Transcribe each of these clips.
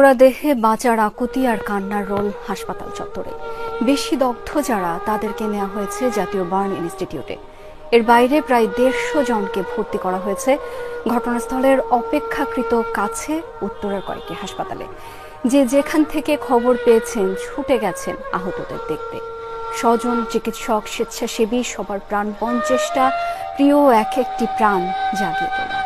ওরা দেহে বাঁচার আকুতি আর কান্নার রোল হাসপাতাল চত্বরে। বেশি দগ্ধ যারা, তাদেরকে নেওয়া হয়েছে জাতীয় বার্ন ইনস্টিটিউটে। এর বাইরে প্রায় দেড়শো জনকে ভর্তি করা হয়েছে। ঘটনাস্থলের অপেক্ষাকৃত কাছে উত্তরের কয়েকটি হাসপাতালে। যে যেখান থেকে খবর পেয়েছেন, ছুটে গেছেন আহতদের দেখতে। স্বজন, চিকিৎসক, স্বেচ্ছাসেবী, সবার প্রাণপণ চেষ্টা, প্রিয় এক একটি প্রাণ জাগিয়ে তোলা।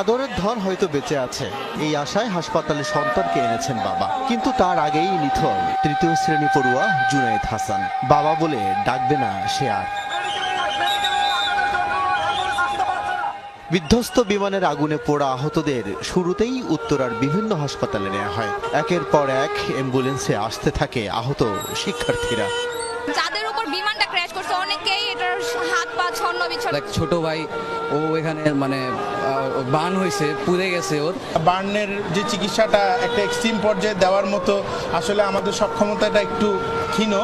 আদরের ধন হয়তো বেঁচে আছে। এই আশায় হাসপাতালে সন্তানকে এনেছেন বাবা। কিন্তু তার আগেই নিথর। তৃতীয় শ্রেণি পড়ুয়া জুনায়েদ হাসান। বাবা বলে ডাকবে না সে আর। বিধ্বস্ত বিমানের আগুনে পোড়া আহতদের শুরুতেই উত্তরার বিভিন্ন হাসপাতালে নেওয়া হয়। একের পর এক অ্যাম্বুলেন্সে আসতে থাকে আহত শিক্ষার্থীরা। যাদের উপর বিমানটা ক্র্যাশ করছে অনেকেই এটার হাত পা ছন্ন বিচ্ছন্ন ছোট ভাই ও এখানে মানে বান হয়েছে পুড়ে গেছে ওর। বার্নের যে চিকিৎসাটা একটা এক্সট্রিম পর্যায়ে দেওয়ার মতো আসলে আমাদের সক্ষমতাটা একটু ক্ষীণ।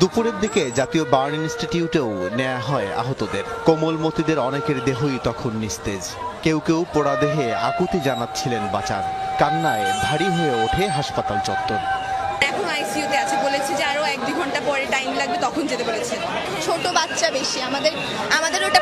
দুপুরের দিকে জাতীয় বার্ন ইনস্টিটিউটেও নেওয়া হয় আহতদের। কোমলমতিদের অনেকের দেহই তখন নিস্তেজ। কেউ কেউ পোড়া দেহে আকুতি জানাচ্ছিলেন বাঁচার কান্নায় ভারী হয়ে ওঠে হাসপাতাল চত্বর। এখন আইসিইউতে আছে বলেছে যে আরও এক দুই ঘণ্টা পরে টাইম লাগবে তখন যেতে বলেছে। ছোট বাচ্চা বেশি আমাদের আমাদের ওটা